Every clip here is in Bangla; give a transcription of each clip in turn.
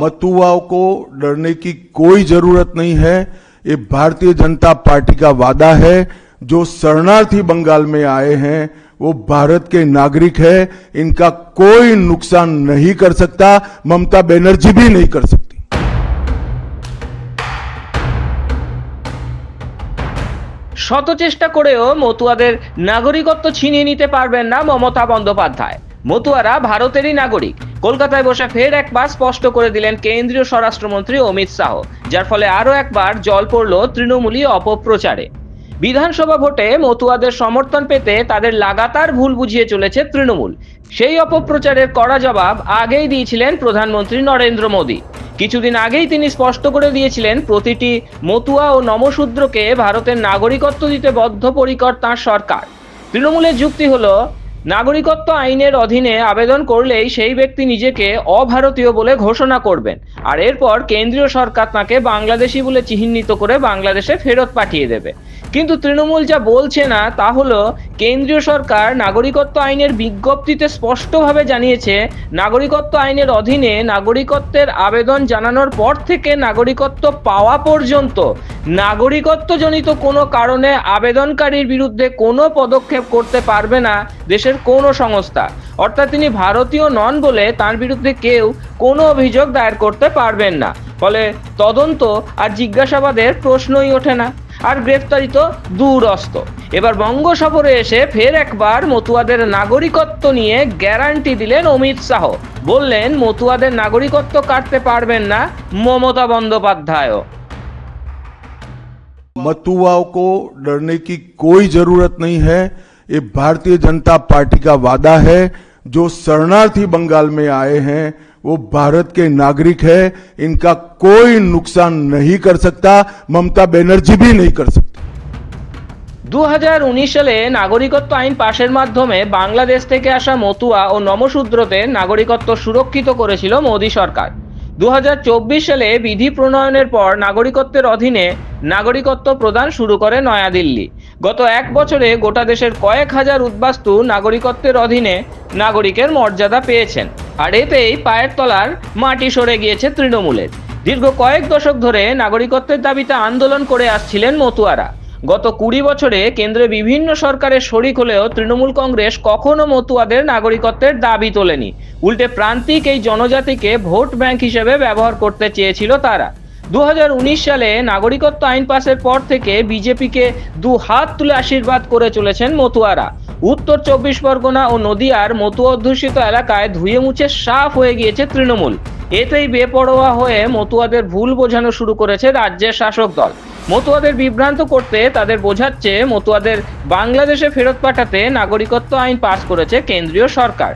मतुआओं को डरने की कोई जरूरत नहीं है ये भारतीय जनता पार्टी का वादा है जो शरणार्थी बंगाल में आए हैं वो भारत के नागरिक है इनका कोई नुकसान नहीं कर सकता ममता बनर्जी भी नहीं कर सकती শত চেষ্টা করেও মতুয়াদের নাগরিকত্ব ছিনিয়ে নিতে পারবেন না মমতা বন্দ্যোপাধ্যায় মতুয়ারা ভারতেরই নাগরিক কলকাতায় বসে ফের একবার স্পষ্ট করে দিলেন কেন্দ্রীয় স্বরাষ্ট্রমন্ত্রী অমিত শাহ, যার ফলে আরও একবার জল পড়ল তৃণমূলী অপপ্রচারে। বিধানসভা ভোটে মতুয়াদের সমর্থন পেতে তাদের লাগাতার ভুল বুঝিয়ে চলেছে তৃণমূল। সেই অপপ্রচারের কড়া জবাব আগেই দিয়েছিলেন প্রধানমন্ত্রী নরেন্দ্র মোদী। কিছুদিন আগেই তিনি স্পষ্ট করে দিয়েছিলেন প্রতিটি মতুয়া ও নমশূদ্রকে ভারতের নাগরিকত্ব দিতে বদ্ধপরিকর তাঁর সরকার। তৃণমূলের যুক্তি হলো নাগরিকত্ব আইনের অধীনে আবেদন করলেই সেই ব্যক্তি নিজেকে অভারতীয় বলে ঘোষণা করবেন। আর এরপর কেন্দ্রীয় সরকার তাকে বাংলাদেশি বলে চিহ্নিত করে বাংলাদেশে ফেরত পাঠিয়ে দেবে। কিন্তু তৃণমূল যা বলছে না, তা হলো কেন্দ্রীয় সরকার নাগরিকত্ব আইনের বিজ্ঞপ্তিতে স্পষ্টভাবে জানিয়েছে, নাগরিকত্ব আইনের অধীনে নাগরিকত্বের আবেদন জানানোর পর থেকে নাগরিকত্ব পাওয়া পর্যন্ত নাগরিকত্বজনিত কোনো কারণে আবেদনকারীর বিরুদ্ধে কোনো পদক্ষেপ করতে পারবে না দেশের কোনো সংস্থা। অর্থাৎ তিনি ভারতীয় নন বলে তার বিরুদ্ধে কেউ কোনো অভিযোগ দায়ের করতে পারবেন না। ফলে তদন্ত আর জিজ্ঞাসাবাদের প্রশ্নই ওঠে না। আর গ্রেফতারি তো দূরস্ত এবার বঙ্গ সফরে এসে ফের একবার মতুয়াদের নাগরিকত্ব নিয়ে গ্যারান্টি দিলেন অমিত শাহ বললেন মতুয়াদের নাগরিকত্ব কাটতে পারবেন না মমতা বন্দ্যোপাধ্যায়ও मतुआओं को डरने की कोई जरूरत नहीं है ये भारतीय जनता पार्टी का वादा है जो शरणार्थी बंगाल में आए हैं वो भारत के नागरिक है इनका कोई नुकसान नहीं कर सकता ममता बनर्जी भी नहीं कर सकती দু সালে নাগরিকত্ব আইন পাশের মাধ্যমে বাংলাদেশ থেকে আসা মতুয়া ও নমশূদ্রদের নাগরিকত্ব সুরক্ষিত করেছিল মোদী সরকার দু সালে বিধি প্রণয়নের পর নাগরিকত্বের অধীনে নাগরিকত্ব প্রদান শুরু করে নয়াদিল্লি গত এক বছরে গোটা দেশের কয়েক হাজার উদ্বাস্তু নাগরিকত্বের অধীনে নাগরিকের মর্যাদা পেয়েছেন। আর এতেই পায়ের তলার মাটি সরে গিয়েছে তৃণমূলের। দীর্ঘ কয়েক দশক ধরে নাগরিকত্বের দাবিতে আন্দোলন করে আসছিলেন মতুয়ারা। গত কুড়ি বছরে কেন্দ্রে বিভিন্ন সরকারের শরিক হলেও তৃণমূল কংগ্রেস কখনো মতুয়াদের নাগরিকত্বের দাবি তোলেনি। উল্টে প্রান্তিক এই জনজাতিকে ভোট ব্যাংক হিসেবে ব্যবহার করতে চেয়েছিল তারা। উনিশ সালে নাগরিকত্ব আইন পাশের পর থেকে বিজেপিকে দু হাত তুলে আশীর্বাদ করে চলেছেন মতুয়ারা। উত্তর চব্বিশ পরগনা ও নদিয়ার মতুয়া অধ্যুষিত এলাকায় ধুয়ে মুছে সাফ হয়ে গিয়েছে তৃণমূল। এতেই বেপরোয়া হয়ে মতুয়াদের ভুল বোঝানো শুরু করেছে রাজ্যের শাসক দল। মতুয়াদের বিভ্রান্ত করতে তাদের বোঝাচ্ছে মতুয়াদের বাংলাদেশে ফেরত পাঠাতে নাগরিকত্ব আইন পাশ করেছে কেন্দ্রীয় সরকার।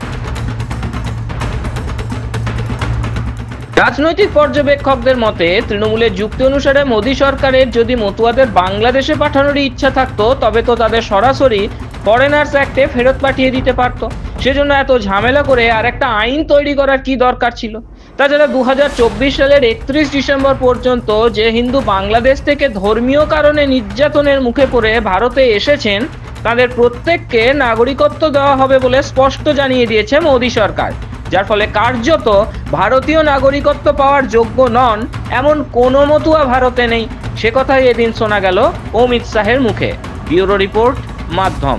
রাজনৈতিক পর্যবেক্ষকদের মতে, তৃণমূলের যুক্তি অনুসারে মোদী সরকারের যদি মতুয়াদের বাংলাদেশে পাঠানোর ইচ্ছা থাকতো, তবে তো তাদের সরাসরি ফরেনার্স অ্যাক্টে ফেরত পাঠিয়ে দিতে পারত। সেজন্য এত ঝামেলা করে আর একটা আইন তৈরি করার কি দরকার ছিল? তাছাড়া দু হাজার চব্বিশ সালের একত্রিশ ডিসেম্বর পর্যন্ত যে হিন্দু বাংলাদেশ থেকে ধর্মীয় কারণে নির্যাতনের মুখে পড়ে ভারতে এসেছেন, তাদের প্রত্যেককে নাগরিকত্ব দেওয়া হবে বলে স্পষ্ট জানিয়ে দিয়েছে মোদী সরকার। যার ফলে কার্যত ভারতীয় নাগরিকত্ব পাওয়ার যোগ্য নন, এমন কোনো মতুয়া ভারতে নেই। সে কথাই এদিন শোনা গেল অমিত শাহের মুখে। ব্যুরো রিপোর্ট, মাধ্যম।